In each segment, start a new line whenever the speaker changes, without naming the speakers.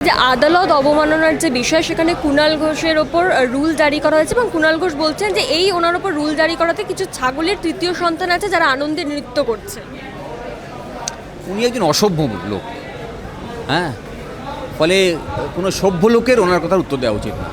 যে আদালত অবমাননার যে বিষয়, সেখানে কুণাল ঘোষের ওপর রুল জারি করা হয়েছে এবং কুণাল ঘোষ বলছেন যে এই ওনার ওপর রুল জারি করাতে কিছু ছাগলের তৃতীয় সন্তান আছে যারা আনন্দে নৃত্য করছে।
উনি একজন অসভ্য লোক। হ্যাঁ? ফলে কোনো সভ্য লোকের ওনার কথার উত্তর দেওয়া উচিত না।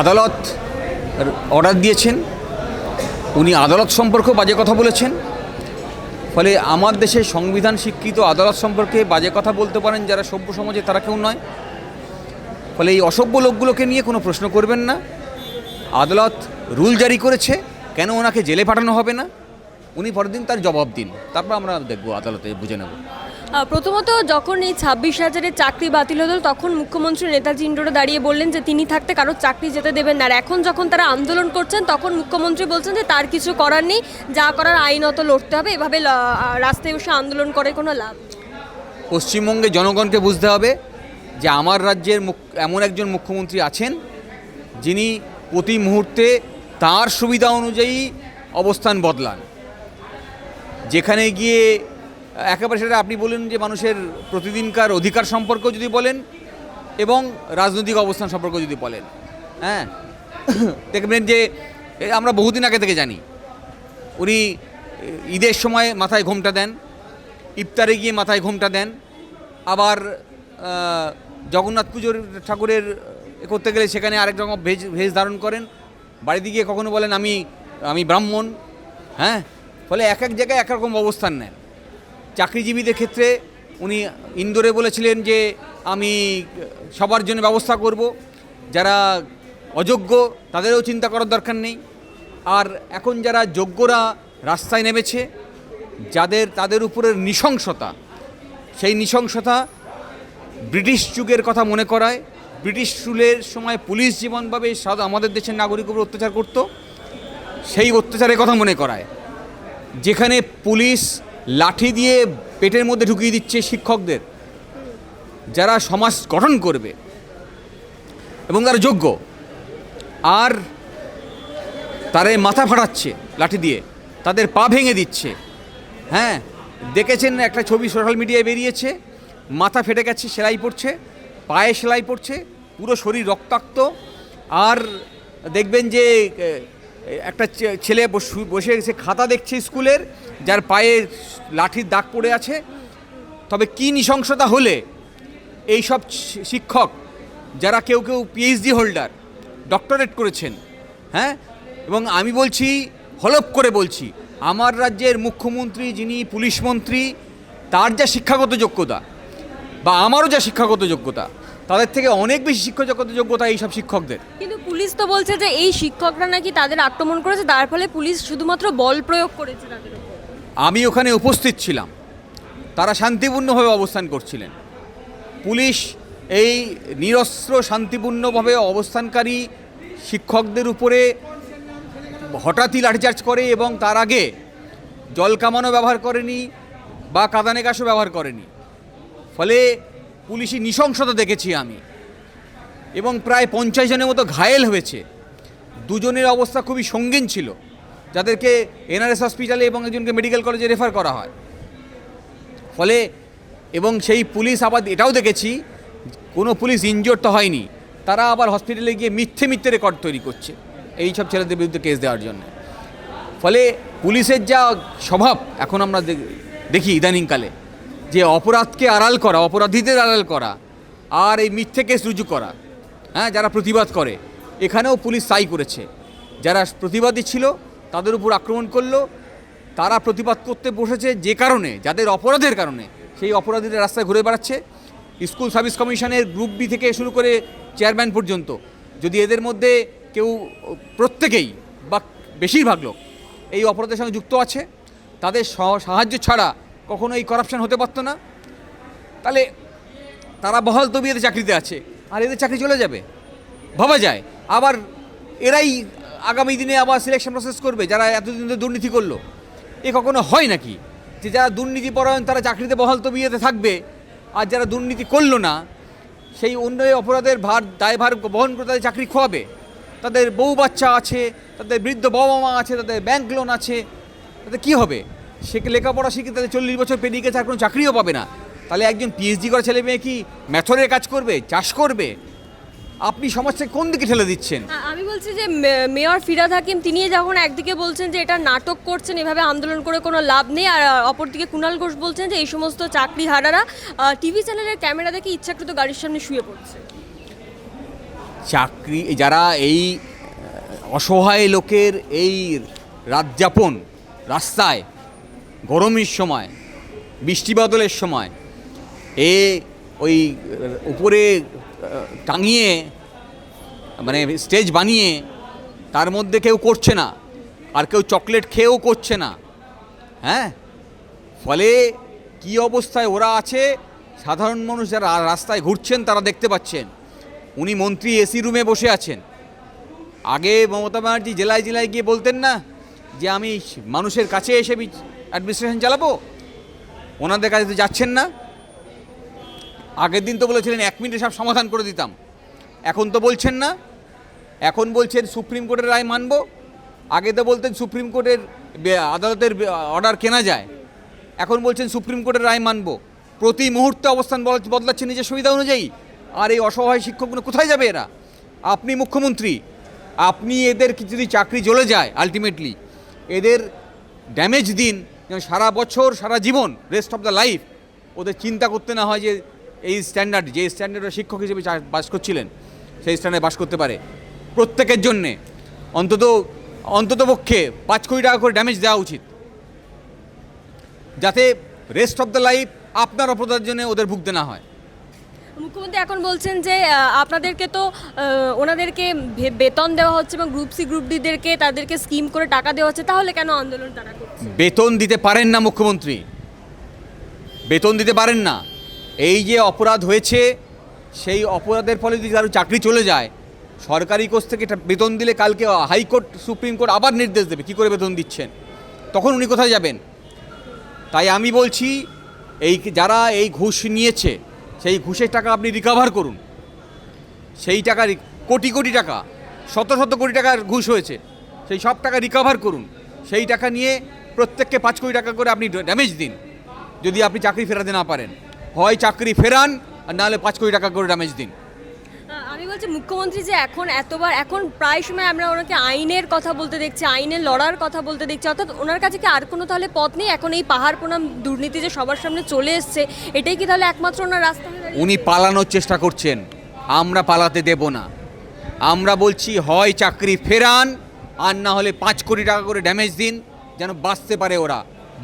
আদালত অর্ডার দিয়েছেন। উনি আদালত সম্পর্কেও বাজে কথা বলেছেন। ফলে আমার দেশে সংবিধান স্বীকৃত আদালত সম্পর্কে বাজে কথা বলতে পারেন যারা সভ্য সমাজে, তারা কেউ নয়। ফলে এই অসভ্য লোকগুলোকে নিয়ে কোনো প্রশ্ন করবেন না। আদালত রুল জারি করেছে, কেন ওনাকে জেলে পাঠানো হবে না? উনি পরের দিন তার জবাব দিন। তারপর আমরা দেখব আদালতে বুঝে নেব।
প্রথমত যখন এই ছাব্বিশ হাজারের চাকরি বাতিল হলো, তখন মুখ্যমন্ত্রী নেতাজি ইন্ডোরে দাঁড়িয়ে বললেন যে তিনি থাকতে কারোর চাকরি যেতে দেবেন না। আর এখন যখন তারা আন্দোলন করছেন, তখন মুখ্যমন্ত্রী বলছেন যে তার কিছু করার নেই, যা করার আইনত লড়তে হবে। এভাবে রাস্তায় বসে আন্দোলন করে কোনো লাভ।
পশ্চিমবঙ্গে জনগণকে বুঝতে হবে যে আমার রাজ্যের এমন একজন মুখ্যমন্ত্রী আছেন যিনি প্রতি মুহূর্তে তার সুবিধা অনুযায়ী অবস্থান বদলান। যেখানে গিয়ে একেবারে সেটা আপনি বলেন যে মানুষের প্রতিদিনকার অধিকার সম্পর্ক যদি বলেন এবং রাজনৈতিক অবস্থান সম্পর্ক যদি বলেন হ্যাঁ? দেখবেন যে আমরা বহুদিন আগে থেকে জানি, উনি ঈদের সময় মাথায় ঘোমটা দেন, ইফতারে গিয়ে মাথায় ঘোমটা দেন, আবার জগন্নাথ পুজোর ঠাকুরের করতে গেলে সেখানে আরেক রকম ভেজ ভেজ ধারণ করেন, বাড়িতে গিয়ে কখনো বলেন, আমি আমি ব্রাহ্মণ হ্যাঁ? ফলে এক এক জায়গায় একরকম অবস্থান নেন। চাকরিজীবীদের ক্ষেত্রে উনি ইন্দোরে বলেছিলেন যে আমি সবার জন্য ব্যবস্থা করব। যারা অযোগ্য তাদেরও চিন্তা করার দরকার নেই। আর এখন যারা যোগ্যরা রাস্তায় নেমেছে, যাদের তাদের উপরের নৃশংসতা, সেই নৃশংসতা ব্রিটিশ যুগের কথা মনে করায়। ব্রিটিশ রুলের সময় পুলিশ যেমনভাবে সাধু আমাদের দেশের নাগরিক উপর অত্যাচার করত, সেই অত্যাচারের কথা মনে করায়। যেখানে পুলিশ লাঠি দিয়ে পেটের মধ্যে ঢুকিয়ে দিচ্ছে শিক্ষকদের, যারা সমাজ গঠন করবে এবং তারা যোগ্য। আর তারা মাথা ফাটাচ্ছে লাঠি দিয়ে, তাদের পা ভেঙে দিচ্ছে। হ্যাঁ দেখেছেন একটা ছবি সোশ্যাল মিডিয়ায় বেরিয়েছে, মাথা ফেটে গেছে, সেলাই পড়ছে, পায়ে সেলাই পড়ছে, পুরো শরীর রক্তাক্ত। আর দেখবেন যে একটা ছেলে বসু- সে খাতা দেখছে স্কুলের, যার পায়ে লাঠির দাগ পড়ে আছে। তবে কি নৃশংসতা হলে এই সব শিক্ষক, যারা কেউ কেউ পিএইচডি হোল্ডার ডক্টরেট করেছেন হ্যাঁ? এবং আমি বলছি, হলপ করে বলছি, আমার রাজ্যের মুখ্যমন্ত্রী যিনি পুলিশ মন্ত্রী, তার যা শিক্ষাগত যোগ্যতা বা আমারও যা শিক্ষাগত যোগ্যতা, তাদের থেকে অনেক বেশি শিক্ষাগত যোগ্যতা এই সব শিক্ষকদের
পুলিশ তো বলছে যে এই শিক্ষকরা নাকি তাদের আক্রমণ করেছে, তার ফলে পুলিশ শুধুমাত্র বল প্রয়োগ করেছে
আমি ওখানে উপস্থিত ছিলাম। তারা শান্তিপূর্ণভাবে অবস্থান করছিলেন। পুলিশ এই নিরস্ত্র, শান্তিপূর্ণভাবে অবস্থানকারী শিক্ষকদের উপরে হঠাৎই লাঠিচার্জ করে এবং তার আগে জল কামানো ব্যবহার করেনি বা কাদানে গাছও ব্যবহার করেনি। ফলে পুলিশি নৃশংসতা দেখেছি আমি। এবং প্রায় পঞ্চাশ জনের মতো ঘায়েল হয়েছে। দুজনের অবস্থা খুবই সঙ্গীন ছিল, যাদেরকে এনআরএস হসপিটালে এবং একজনকে মেডিকেল কলেজে রেফার করা হয়। ফলে এবং সেই পুলিশ আবার এটাও দেখেছি, কোনো পুলিশ ইনজোর তো হয়নি, তারা আবার হসপিটালে গিয়ে মিথ্যে মিথ্যে রেকর্ড তৈরি করছে, এই সব ছেলেদের বিরুদ্ধে কেস দেওয়ার জন্য। ফলে পুলিশের যা স্বভাব, এখন আমরা দেখি ইদানিংকালে, যে অপরাধকে আড়াল করা, অপরাধীদের আড়াল করা, আর এই মিথ্যে কেস রুজু করা হ্যাঁ যারা প্রতিবাদ করে। এখানেও পুলিশ তাই করেছে। যারা প্রতিবাদী ছিল, তাদের উপর আক্রমণ করল। তারা প্রতিবাদ করতে বসেছে যে কারণে, যাদের অপরাধের কারণে। সেই অপরাধীরা রাস্তায় ঘুরে বেড়াচ্ছে। স্কুল সার্ভিস কমিশনের গ্রুপ বি থেকে শুরু করে চেয়ারম্যান পর্যন্ত। যদি এদের মধ্যে কেউ, প্রত্যেকেই বা বেশিরভাগ লোক এই অপরাধের সঙ্গে যুক্ত আছে, তাদের সাহায্য ছাড়া কখনো এই করাপশন হতে পারতো না। তাহলে তারা বহাল তবিয়তে চাকরিতে আছে। আর এদের চাকরি চলে যাবে। ভাবা যায়। আবার এরাই আগামী দিনে আবার সিলেকশন প্রসেস করবে, যারা এতদিন ধরে দুর্নীতি করল। এ কখনো হয় নাকি? যে যারা দুর্নীতি পরায়ণ, তারা চাকরিতে বহাল তো বিয়েতে থাকবে, আর যারা দুর্নীতি করল না, সেই অন্য অপরাধের ভার, দায়ভার বহন করে তাদের চাকরি খোয়াবে। তাদের বউ বাচ্চা আছে, তাদের বৃদ্ধ বাবা মা আছে, তাদের ব্যাংক লোন আছে তাদের কী হবে? সে লেখাপড়া শিখে তাদের চল্লিশ বছর পেরিয়ে গেছে, আর কোনো চাকরিও পাবে না। তাহলে একজন পিএইচডি করা ছেলে মেয়ে কি ম্যাথরের কাজ করবে চাষ করবে? আপনি সমাজকে কোন দিকে ঠেলে দিচ্ছেন?
আমি বলছি যে মেয়র ফিরাদ হাকিম তিনি যখন একদিকে বলছেন যে এটা নাটক করছেন এভাবে আন্দোলন করে কোনো লাভ নেই আর অপরদিকে কুণাল ঘোষ বলছেন যে এই সমস্ত চাকরি হারারা টিভি চ্যানেলের ক্যামেরা দেখে ইচ্ছাকৃত গাড়ির সামনে শুয়ে পড়ছে।
চাকরি যারা এই অসহায় লোকের এই রাতযাপন রাস্তায় গরমের সময় বৃষ্টি বাদলের সময় এ ওই, উপরে টাঙিয়ে মানে স্টেজ বানিয়ে তার মধ্যে কেউ করছে না। আর কেউ চকলেট খেয়েও করছে না। হ্যাঁ? ফলে কি অবস্থায় ওরা আছে? সাধারণ মানুষ যারা রাস্তায় ঘুরছেন তারা দেখতে পাচ্ছেন। উনি মন্ত্রী এসি রুমে বসে আছেন। আগে মমতা ব্যানার্জি জেলায় জেলায় গিয়ে বলতেন না যে, আমি মানুষের কাছে এসে অ্যাডমিনিস্ট্রেশন চালাবো? ওনাদের কাছে তো যাচ্ছেন না। আগের দিন তো বলেছিলেন, এক মিনিটে সব সমাধান করে দিতাম। এখন তো বলছেন না। এখন বলছেন সুপ্রিম কোর্টের রায় মানব। আগে তো বলতেন সুপ্রিম কোর্টের আদালতের অর্ডার কেনা যায়। এখন বলছেন সুপ্রিম কোর্টের রায় মানব। প্রতি মুহূর্তে অবস্থান বদলাচ্ছে নিজের সুবিধা অনুযায়ী। আর এই অসহায় শিক্ষকগুলো কোথায় যাবে এরা? আপনি মুখ্যমন্ত্রী, আপনি এদের যদি চাকরি চলে যায় আলটিমেটলি এদের ড্যামেজ দিন যেন সারা বছর, সারা জীবন রেস্ট অফ দ্য লাইফ ওদের চিন্তা করতে না হয় যে এই স্ট্যান্ডার্ড যে স্ট্যান্ডার্ডে শিক্ষক হিসেবে বাস করছিলেন সেই স্ট্যান্ডার্ডে বাস করতে পারে। প্রত্যেকের জন্যে অন্তত অন্তত পক্ষে পাঁচ কোটি টাকা করে ড্যামেজ দেওয়া উচিত। যাতে রেস্ট অফ দ্য লাইফ আপনার অপরাধের জন্য ওদের ভুগতে না হয়।
মুখ্যমন্ত্রী এখন বলছেন যে আপনাদেরকে তো ওনাদেরকে বেতন দেওয়া হচ্ছে এবং গ্রুপ সি গ্রুপ ডিদেরকে তাদেরকে স্কিম করে টাকা দেওয়া হচ্ছে। তাহলে কেন আন্দোলন তারা করছে?
বেতন দিতে পারেন না মুখ্যমন্ত্রী। বেতন দিতে পারেন না। এই যে অপরাধ হয়েছে, সেই অপরাধের ফলে যদি কারও চাকরি চলে যায়, সরকারি কোষ থেকে বেতন দিলে কালকে হাইকোর্ট, সুপ্রিম কোর্ট আবার নির্দেশ দেবে, কী করে বেতন দিচ্ছেন? তখন উনি কোথায় যাবেন? তাই আমি বলছি, এই যারা এই ঘুষ নিয়েছে, সেই ঘুষের টাকা আপনি রিকভার করুন। সেই টাকা কোটি কোটি টাকা, শত শত কোটি টাকার ঘুষ হয়েছে, সেই সব টাকা রিকভার করুন। সেই টাকা নিয়ে প্রত্যেককে পাঁচ কোটি টাকা করে আপনি ড্যামেজ দিন, যদি আপনি চাকরি ফেরাতে না পারেন। হয় চাকরি ফেরান আর নাহলে পাঁচ কোটি টাকা করে ড্যামেজ দিন।
আমি বলছি মুখ্যমন্ত্রী যে এখন এতবার এখন প্রায় সময় আমরা ওনাকে আইনের কথা বলতে দেখছি আইনের লড়ার কথা বলতে দেখছি অর্থাৎ ওনার কাছে কি আর কোনো তাহলে পথ নেই? এখন এই পাহাড় প্রণাম দুর্নীতি যে সবার সামনে চলে এসছে এটাই কি তাহলে একমাত্র ওনার রাস্তা
উনি পালানোর চেষ্টা করছেন আমরা পালাতে দেব না। আমরা বলছি হয় চাকরি ফেরান আর না হলে পাঁচ কোটি টাকা করে ড্যামেজ দিন যেন বাঁচতে পারে ওরা।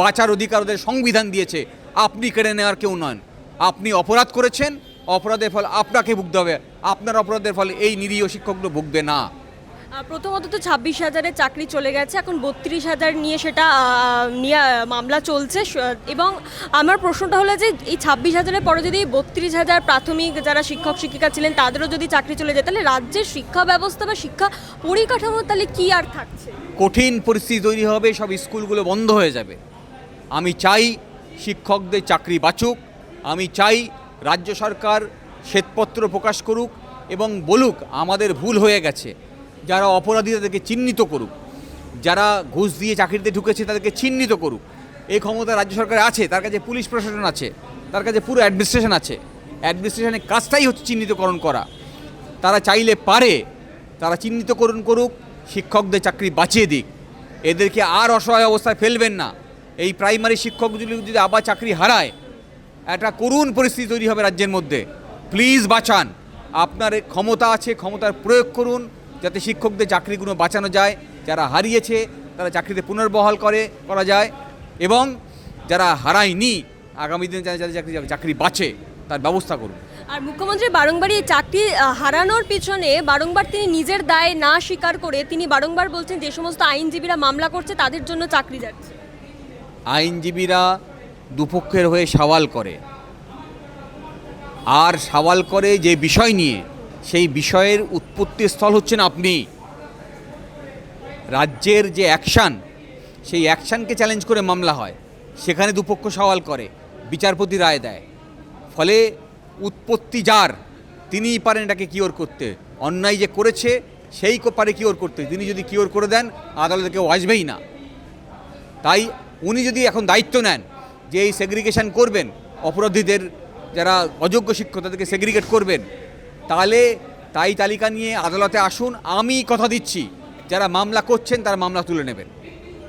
বাঁচার অধিকার ওদের সংবিধান দিয়েছে আপনি কেড়ে নেওয়ার কেউ নন। আপনি অপরাধ করেছেন অপরাধের ফল আপনাকে ভুগতে হবে। আপনার অপরাধের ফলে এই নিরীহ শিক্ষকগুলো ভুগবে না।
প্রথমত তো ছাব্বিশ হাজারের চাকরি চলে গেছে এখন বত্রিশ হাজার নিয়ে সেটা নিয়ে মামলা চলছে। এবং আমার প্রশ্নটা হলো যে এই ছাব্বিশ হাজারের পরে যদি বত্রিশ হাজার প্রাথমিক যারা শিক্ষক শিক্ষিকা ছিলেন তাদেরও যদি চাকরি চলে যায় তাহলে রাজ্যের শিক্ষা ব্যবস্থা বা শিক্ষা পরিকাঠামো তাহলে কি আর থাকছে?
কঠিন পরিস্থিতি তৈরি হবে সব স্কুলগুলো বন্ধ হয়ে যাবে। আমি চাই শিক্ষকদের চাকরি বাঁচুক আমি চাই রাজ্য সরকার শ্বেতপত্র প্রকাশ করুক এবং বলুক আমাদের ভুল হয়ে গেছে। যারা অপরাধী তাদেরকে চিহ্নিত করুক। যারা ঘুষ দিয়ে চাকরিতে ঢুকেছে তাদেরকে চিহ্নিত করুক। এই ক্ষমতা রাজ্য সরকার আছে, তার কাছে পুলিশ প্রশাসন আছে, তার কাছে পুরো অ্যাডমিনিস্ট্রেশন আছে। অ্যাডমিনিস্ট্রেশনের কাজটাই হচ্ছে চিহ্নিতকরণ করা। তারা চাইলে পারে, তারা চিহ্নিতকরণ করুক, শিক্ষকদের চাকরি বাঁচিয়ে দিক। এদেরকে আর অসহায় অবস্থায় ফেলবেন না। এই প্রাইমারি শিক্ষকগুলি যদি আবার চাকরি হারায় একটা করুণ পরিস্থিতি তৈরি হবে রাজ্যের মধ্যে। প্লিজ বাঁচান। আপনার ক্ষমতা আছে ক্ষমতার প্রয়োগ করুন যাতে শিক্ষকদের চাকরিগুলো বাঁচানো যায়। যারা হারিয়েছে তারা চাকরিতে পুনর্বহাল করে করা যায়। এবং যারা হারায়নি আগামী দিনে যারা যাদের চাকরি চাকরি বাঁচে তার ব্যবস্থা করুন।
আর মুখ্যমন্ত্রী বারংবারই এই চাকরি হারানোর পিছনে বারংবার তিনি নিজের দায় না স্বীকার করে তিনি বারংবার বলছেন যে সমস্ত আইনজীবীরা মামলা করছে তাদের জন্য চাকরি যাচ্ছে।
আইনজীবীরা দুপক্ষের হয়ে সওয়াল করে। আর সওয়াল করে যে বিষয় নিয়ে, সেই বিষয়ের উৎপত্তি স্থল হচ্ছেন আপনি। রাজ্যের যে অ্যাকশান, সেই অ্যাকশানকে চ্যালেঞ্জ করে মামলা হয়। সেখানে দুপক্ষ সওয়াল করে, বিচারপতি রায় দেয়। ফলে উৎপত্তি যার, তিনিই পারেন এটাকে কিওর করতে। অন্যায় যে করেছে, সেই পারে কিওর করতে। তিনি যদি কিওর করে দেন, আদালতে কেউ আসবেই না। তাই উনি যদি এখন দায়িত্ব নেন যে এই সেগ্রিগেশন করবেন, অপরাধীদের যারা অযোগ্য শিক্ষক তাদেরকে সেগ্রিগেট করবেন, তাহলে তাই তালিকা নিয়ে আদালতে আসুন, আমি কথা দিচ্ছি, যারা মামলা করছেন তারা মামলা তুলে নেবেন।